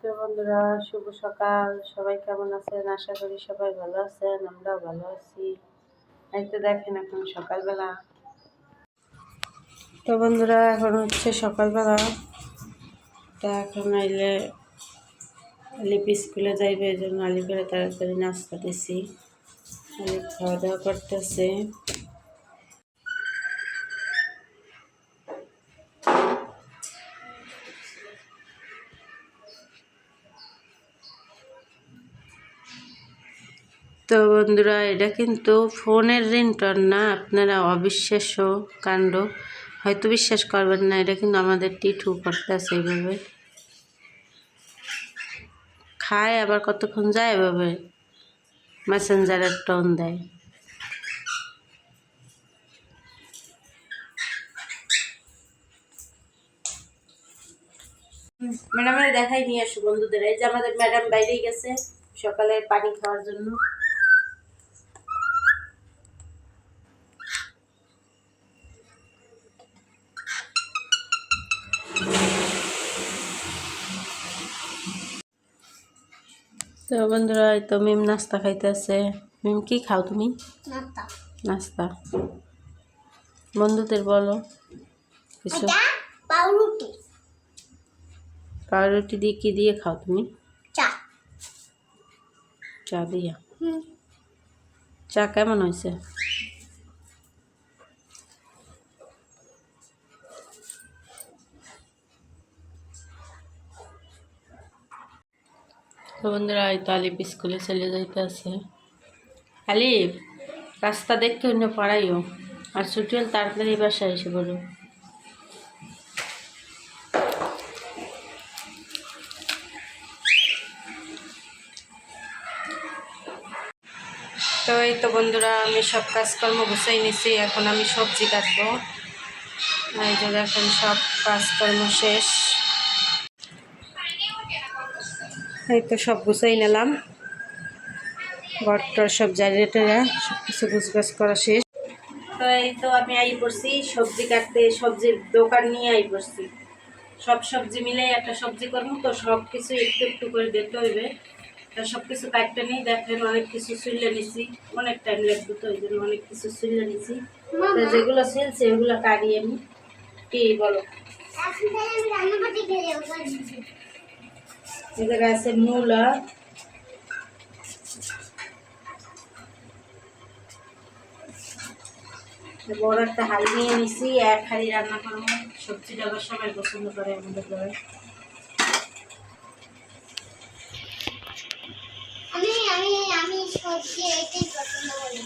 তো বন্ধুরা, শুভ সকাল। সবাই কেমন আছেন? আশা করি সবাই ভালো আছেন, আমরাও ভালো আছি। এই তো দেখেন এখন সকালবেলা। তো বন্ধুরা, এখন হচ্ছে সকালবেলা। তা এখন আইলে আলিপ স্কুলে যাইবে, এই জন্য আলিপের তাড়াতাড়ি নাস্তা দিছি। আলিপ খাওয়া দাওয়া করতেছে। তো বন্ধুরা, এটা কিন্তু ফোনের রিংটন না, আপনারা অবিশ্বাস্য কাণ্ড। হয়তো বিশ্বাস করবেন না, এটা কিন্তু আমাদের টিটু করতেছে এইভাবে। খায় আবার কতক্ষণ যায় এভাবে? মেসেঞ্জারের টোন দেয়। ম্যাডামের দেখাই নিয়ে আসো বন্ধুদের, এই যে আমাদের ম্যাডাম বাইরেই গেছে সকালে পানি খাওয়ার জন্য। তো বন্ধুরা তো মিম নাস্তা খাইতেছে। মিম কি খাও তুমি? নাস্তা। নাস্তা। বন্ধুদের বলো কিছু। পাউরুটি। পাউরুটি দিয়ে কি দিয়ে খাও তুমি? চা। চা দিয়া। চা কেমন হয়েছে? তো বন্ধুরা, এই তো আলিপ স্কুলে চলে যাইতে আছে আলিপ রাস্তা দেখতে অন্য পাড়াইও আর ছুটি হল তাড়াতাড়ি বাসায় এসে বলো তো এই তো বন্ধুরা, আমি সব কাজকর্ম গুছাই নিছি। এখন আমি সবজি কাটবো। এই যে এখন সব কাজকর্ম শেষ। এই তো সব গুছাই নিলাম। ঘরটার সব জায়গাটা সব কিছু গুছগাছ করা শেষ। তো এই তো আমি আই পড়ছি সবজি কাটতে সবজির দোকান নিয়ে আই পড়ছি। সব সবজি মিলে একটা সবজি করব তো সব কিছু একটু একটু করে দেখতে হইবে। তা সব কিছু কাটতে নিই দেখেন অনেক কিছু সুইলে নিছি। অনেক টাইম লাগবে তো ওই জন্য অনেক কিছু সুইলে নিছি। তো যেগুলো সিলছে ওগুলো কাটি আমি। কি বলো? এই জায়গায় আছে মূলা। বড় একটা হাল নিয়ে নিছি এক হাড়ি রান্না করব। সবজিটা আবার সবাই পছন্দ করে আমাদের ঘরে। আমি আমি আমি সবজি এটাই পছন্দ করি।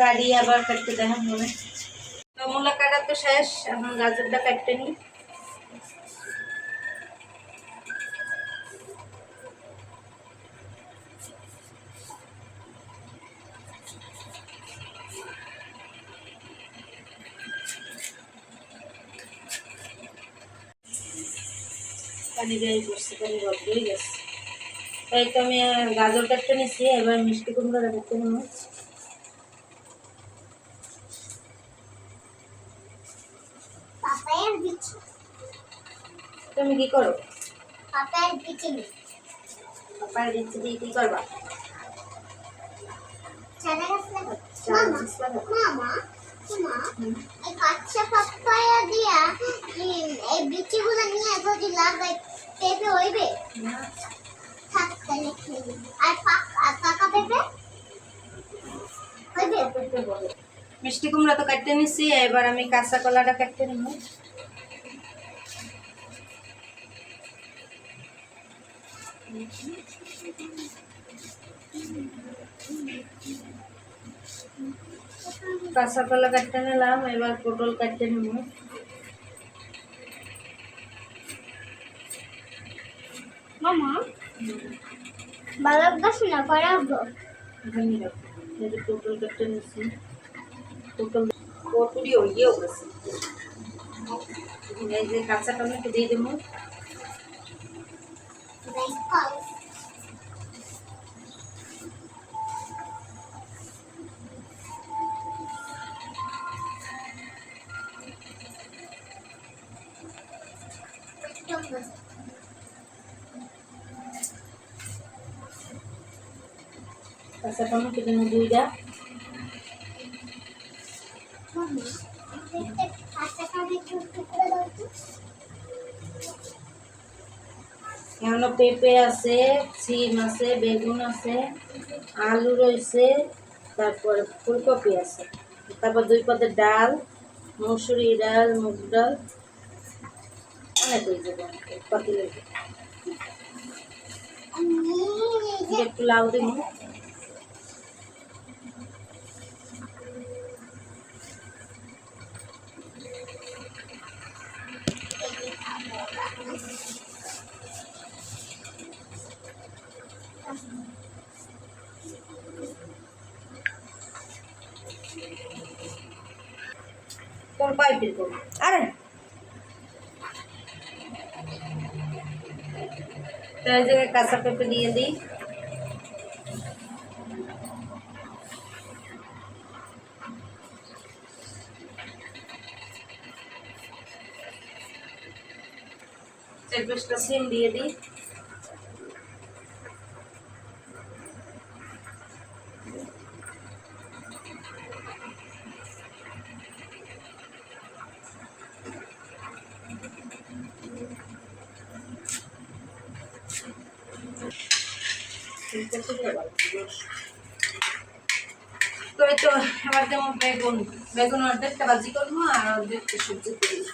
কাটি আবার কাটতে দেখা মনে তো মূলা কাটা তো শেষ, এখন গাজরটা কাটতে নিই। পানি পানি গেছে। তাই আমি গাজর কাটতে নিচ্ছি এবার মিষ্টি কুমড়া কাটতে নেব। তুমি কি করো? পাপার দিচ্ছি দিয়ে কি করবা? চারা গাছ লাগাবো চারা গাছ লাগাবো? মামা মা এই কাঁচা পাপায়া দিয়া এই বিচিগুলো নিয়ে যদি লাগাই পেঁপে হইবে? থাক তাহলে খেয়ে আর পাক- আর পাকা পেঁপে? মিষ্টি কুমড়া তো কাটতে নিছি এবার আমি কাঁচা কলাটা কাটতে নেব। কাঁচা কলা কাটতে নিলাম এবার পটল কাটতে নেব। মামা? বালক গাছ না যে পটল কাটতে নিচ্ছি পটল পটুরিও ইয়েও গেছে এই যে কাঁচা টমেটো দিয়ে দেবো। da escola. Eu gosto. Passa para não querer me. পেঁপে আছে সিম আছে বেগুন আছে আলু রয়েছে তারপর ফুলকপি আছে। তারপর দুই পদের ডাল মুসুরি ডাল মুগ ডাল অনেক হয়েছে আমি একটু লাউ দিব। তোর পাইপের করব আরে তো এই জায়গায় কাঁচা পেঁপে দিয়ে দিই চার পাঁচটা সিম দিয়ে দিই তো এই তো এবার যেমন বেগুন বেগুন অর্ধেকটা ভাজি করব আর অর্ধেকটা সবজি করব।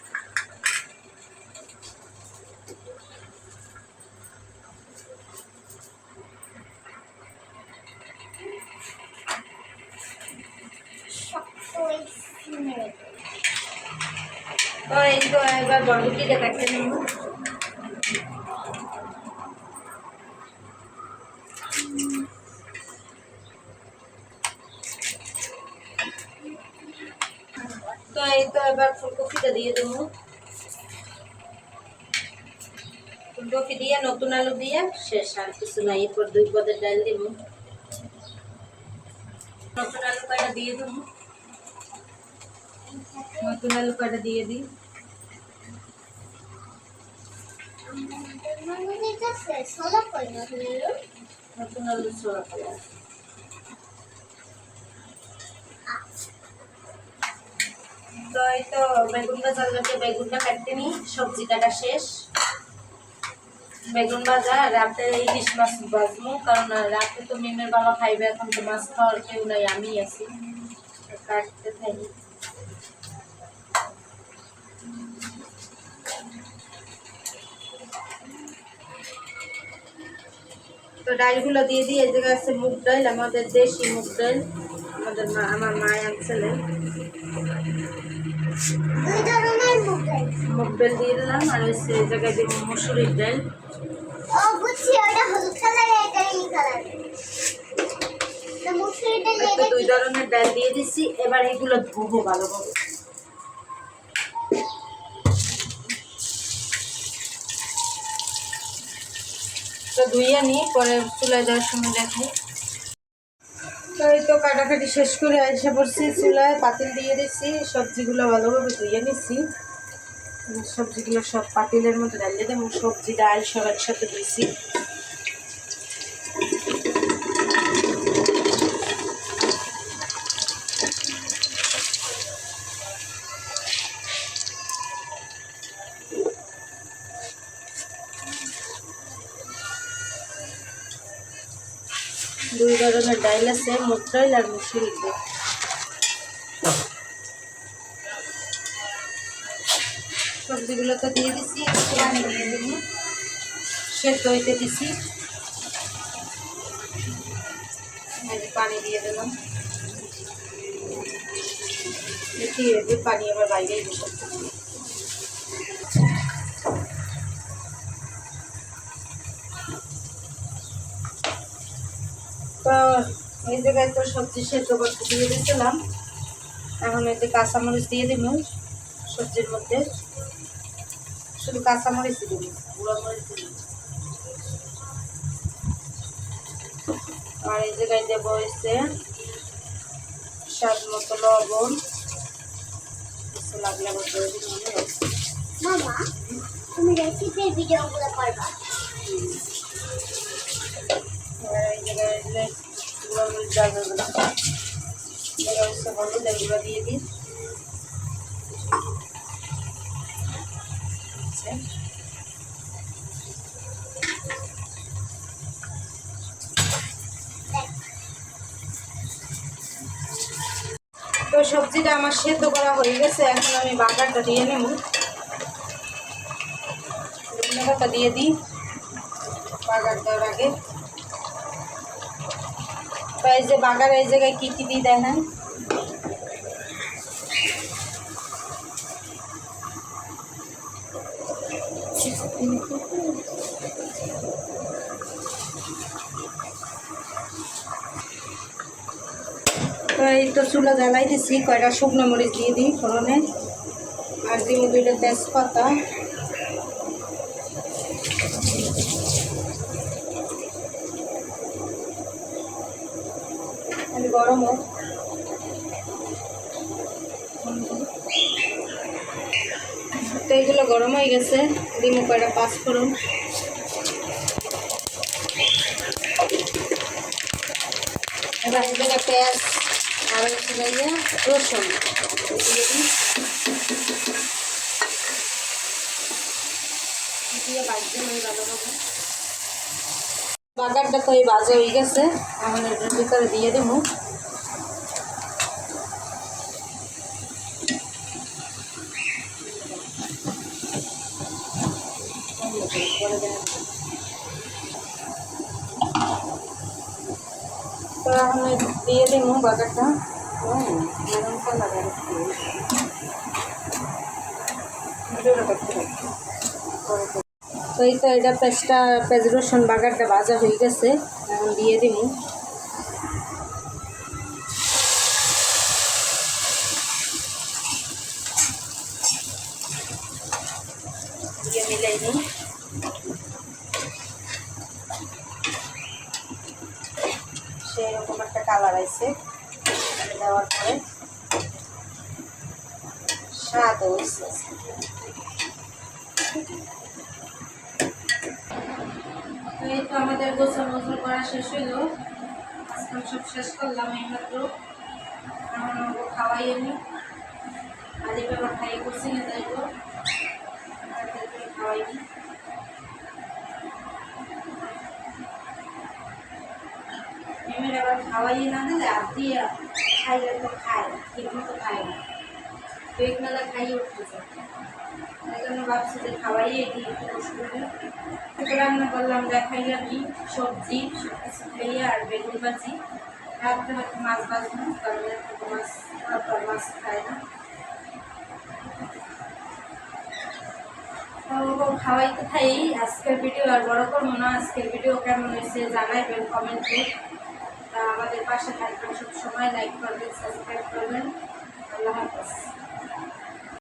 এই তো এবার বরবটিটা কাটতে নেব তো এই তো এবার ফুলকপিটা দিয়ে দেবো। ফুলকপি দিয়ে নতুন আলু দিয়ে শেষ আর কিছু নাই। এরপর দুই পদের ডাল দিব। নতুন আলু কয়টা দিয়ে দেবো? নতুন আলু কয়টা দিয়ে দিই? নতুন আলু ছোড়া তো এই তো বেগুন ভাজা লোকে বেগুনটা কাটতে নিই সবজি কাটা শেষ। বেগুন ভাজা, রাতে ইলিশ মাছ ভাজবো, কারণ রাতে তো মিমের বাবা খাইবে, এখন তো মাছ খাওয়ার কেউ নাই আমি আছি। কাটতে থাকি। তো ডালগুলো দিয়ে দিই এই জায়গায় আছে মুগ ডাল, আমাদের দেশি মুগ ডাল, আমাদের মা আমার মা আনছিলেন দুই ধরনের মুগ ডাল দিয়ে দিলাম আর এই জায়গায় দিব মুসুরির ডাল। ও বুঝছি ওটা হলুদ কালার এটা এই কালার তো মুসুরিটা এই তো লেগে দুই ধরনের ডাল দিয়ে দিচ্ছি এবার এগুলো ধুবো ভালোভাবে। তো ধুইয়ে নিই পরে চুলায় দেওয়ার সময় দেখাই। তো কাটাকাটি শেষ করে এসে পড়ছি, চুলায় পাতিল দিয়ে দিচ্ছি সবজিগুলো ভালোভাবে ধুয়ে নিচ্ছি সবজিগুলো সব পাতিলের মধ্যে ডালিয়ে দেবো, সবজি, ডাল সব একসাথে দিয়েছি ধরনের ডাইল আছে আর মুসুরির ডাল সবজিগুলো তো দিয়ে দিছি পানি দিয়ে দেব। সেদ্ধ হইতে দিছি। পানি দিয়ে দিলাম। দেখি পানি আবার বাইরেই বসে তো এই জায়গায় তো সবজি সেদ্ধ করতে দিয়ে দিয়েছিলাম। এখন এই যে কাঁচামরিচ দিয়ে দিব সবজির মধ্যে। শুধু কাঁচামরিচ দিব গুঁড়ো মরিচ দিব। আর এই জায়গায় দেবো হচ্ছে স্বাদ মতো লবণ। লাগলে তুমি রেসিপির ভিডিওগুলো করবা। দিলে এগুলো দিয়ে আচ্ছা। তো সবজিটা আমার সেদ্ধ করা হয়ে গেছে, এখন আমি বাগারটা দিয়ে নেব। দিয়ে দিই। বাগার দেওয়ার আগে। তো এই যে বাগার এই জায়গায় কী কী দিই দেখেন? তো এই তো চুলা জ্বালাই দিছি, কয়টা শুকনো মরিচ দিয়ে দিই ফোড়নে। আর দিব দুইটা তেজপাতা। আমি গরম হোক তো এগুলো গরম হয়ে গেছে। দিব কয়টা? ফোড়ন। এবার এদিকে পেঁয়াজ আর রসুন। তো এই বাজে হয়ে গেছে। এটার ভিতরে দিয়ে দেবো বাগারটা গরম কালার আর একটু ভিডিওটা করতে থাকি পরে করব। তো এই তো এটা পেঁচটা পেঁয়াজ রসুন বাগারটা ভাজা হয়ে গেছে। এখন দিয়ে দিব দিয়ে মিলাই নিই। সেরকম একটা কালার আছে দেওয়ার পরে স্বাদ এই তো আমাদের গোসল গোসল করা শেষ হইল। আজকে আমি সব শেষ করলাম এইমাত্র এখন খাওয়াই নি আদি বাবা খাইয়ে করছি না যাইব খাওয়াই নি মেমের আবার খাওয়াইয়ে না দিলে দিয়ে খাইলে তো খায় ঠিক মতো খায় না। পেট মেলা খাইয়ে উঠতেছে। জন্য ভাবছি যে খাওয়াইয়ে রান্না করলাম কি, সবজি সব কিছু খাইয়ে আর বেগুন রাত্রে হয়তো মাছ কারণ মাছ মাছ খায় না। তো খাই আজকের ভিডিও আর বড় করব না। আজকের ভিডিও কেমন হয়েছে জানাইবেন কমেন্টে। তা আমাদের পাশে থাকবেন। সব সময় লাইক করবেন সাবস্ক্রাইব করবেন। আল্লাহ হাফেজ।